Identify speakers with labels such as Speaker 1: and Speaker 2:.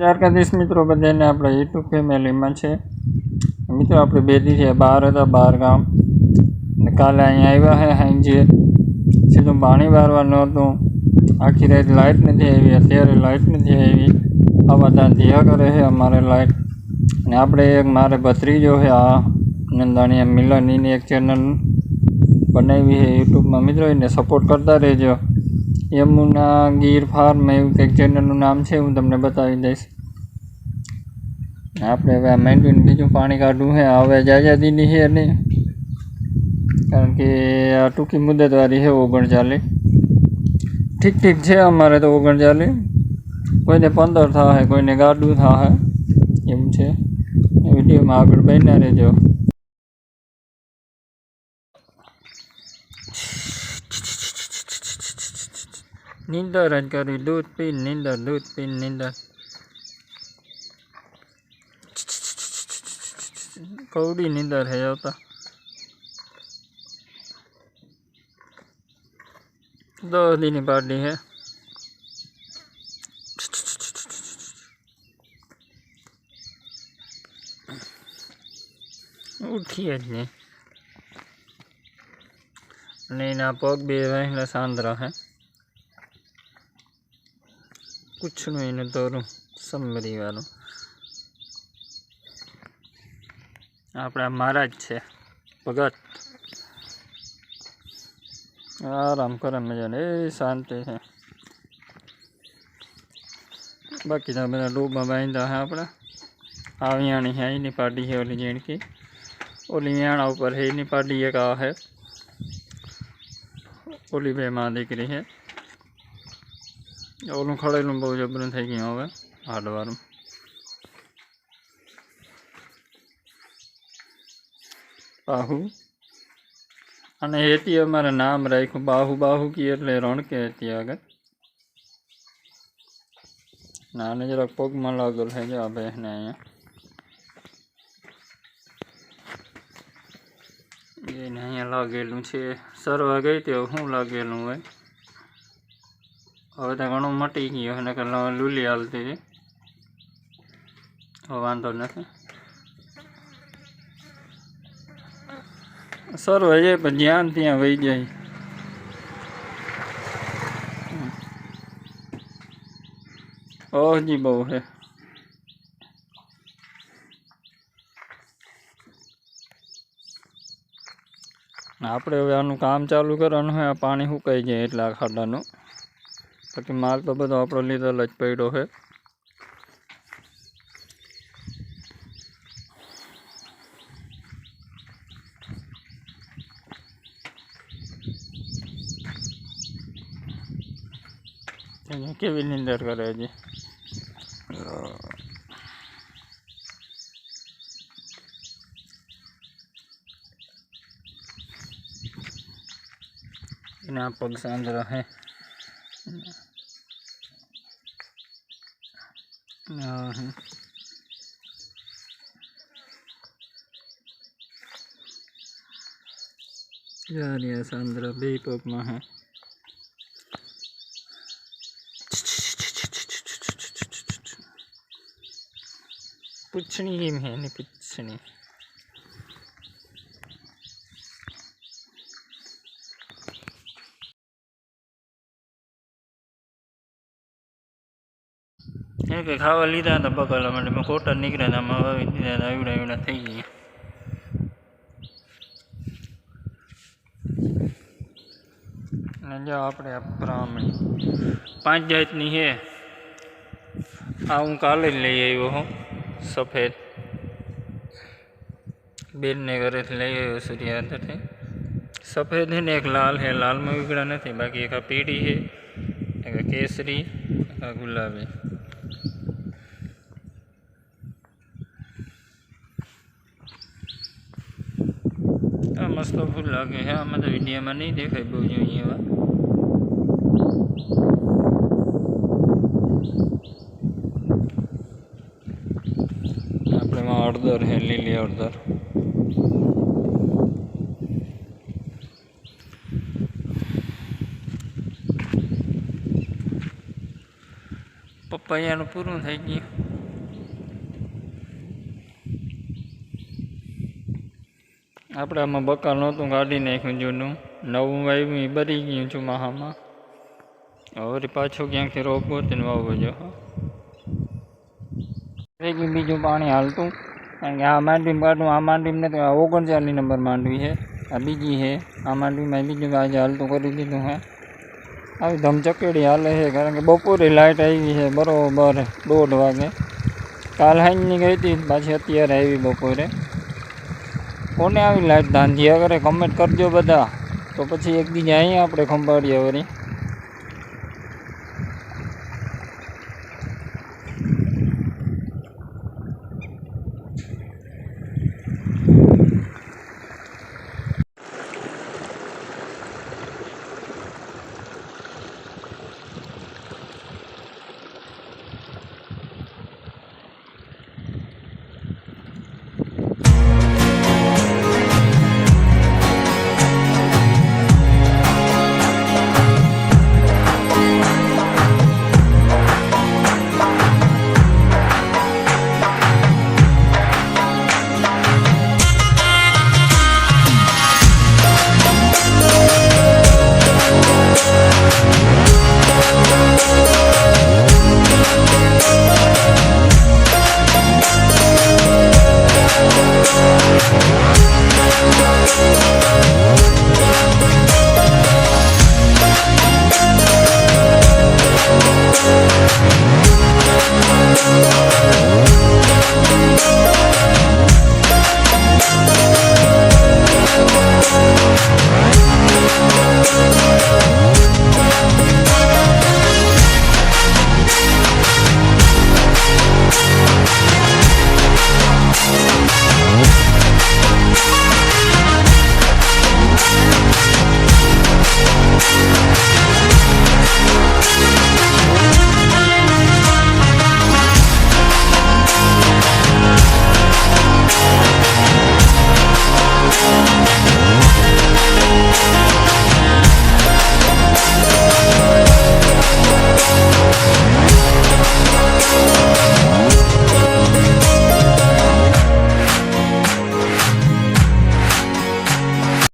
Speaker 1: દ્વારકાધીશ મિત્રો બધાને આપણે યુટ્યુબ ફેમિલીમાં છે મિત્રો આપણે બે દિવસે બહાર હતા બહાર ગામ ને કાલે અહીંયા આવ્યા હે સાંજે સીધું પાણી વારવા નહોતું આખી રાત લાઇટ નથી આવી અત્યારે લાઇટ નથી આવી આ બધા ધ્યા કરે છે અમારે લાઇટ અને આપણે એક મારે ભત્રીજો છે આ નંદાણીયા મિલનની એક ચેનલ બનાવી છે યુટ્યુબમાં મિત્રો એને સપોર્ટ કરતા રહેજો યમુના ગીર ફાર્મ એવું કંઈક ચેનલનું નામ છે હું તમને બતાવી દઈશ આપણે હવે આ મેન્ડુને બીજું પાણી કાઢવું છે હવે જાજાદીની છે નહીં કારણ કે આ ટૂંકી મુદતવાળી છે ઓગણચાલીસ ઠીક ઠીક છે અમારે તો ઓગણચાલીસ કોઈને પંદર થાય કોઈને ગાડું થાય એમ છે વિડીયોમાં આગળ બન્યા રહેજો Ninda red carry loot pin, ninda, loot pin, ninda. Cody ninda, है Do दो दिन बाद है ઉઠીએ જ નહીં અને એના પગ कुछ नहीं तो सब वालों आप महाराज है भगत आराम कर मजा ए शांति है बाकी तो मेरा डूबा बहुत है अपना आवियानी है ही नहीं पाड़ी है ओली जेण की ओली आना उपर ही नहीं पाड़ी है का है ओली बेमा दिख रही है ઓલું ખડેલું બહુ જબરું થઈ ગયું હવે હાર્ડવારું બાહુ અને હેતી અમારે નામ રાખ્યું બાહુ બાહુ કી એટલે રણકે હતી આગળ નાને જરાક પગમાં લાગેલ થઈ જાય આપણે એને અહીંયા એને અહીંયા લાગેલું છે સરવા ગઈ તે શું લાગેલું હોય હવે તો ઘણું મટી ગયું અને લુલી હાલતી હતી વાંધો નથી સર વહી જાય પણ જ્યાં ત્યાં વહી જાય ઓહજી બહુ છે આપણે હવે આનું કામ ચાલુ કરવાનું હોય આ પાણી સુકાઈ જાય એટલા ખાડાનું બાકી માલ તો બધો આપણો લીધેલો જ પડ્યો છે કેવી નિંદર કરે છે એના પગ સાંજ રહે Jari Sandra B pop maha. Puchni game hai, nahi puchni. એ કે ખાવા લીધા ને બગલ મને કોટર નીકળે ને માં આવીને આવી રહ્યા થઈ ગયા લેજો આપણે આ બ્રાહ્મણ પાંચ આટની છે આ હું કા લઈને આવ્યો છું સફેદ બેન ને ઘરેથી લઈ આવ્યો સૂર્યંતર થઈ સફેદ ને એક લાલ હે લાલ મગડા નથી બાકી એકા પીળી છે કે કેસરી આ ગુલાબી સસ્તો ફૂલ લાગે છે આમાં તો વિડીયામાં નહીં દેખાય બહુ જોઈએ એવા આપણે અડદર છે લીલી અડદર પપૈયાનું પૂરું થઈ ગયું આપડા માં બકા નોતું ગાડી નાખ્યું જુડુ નવ મહિમી બરી ગયું છું મહામાં ઓર પાછો ગયા કે રોબ બતનવા વજો રેગી બીજો પાણી હાલતું આ માંડી માંડુ આ માંડી ને 49 નંબર માંડવી છે આ બીજી છે આ માંડી મેલી નું આજે હાલતું કરી દીધું હે આ ધમચકેડી હાલે છે કારણ કે બપોરે લાઈટ આવી છે બરોબર 2:30 વાગે કાલ હૈ નઈ ગઈતી પછી અત્યારે આવી બપોરે કોને આવી લાઈટ ધાંધિયા કરે કમેન્ટ કરજો બધા તો પછી એક બીજા અહીંયા આપણે ખંભાળીએ વળી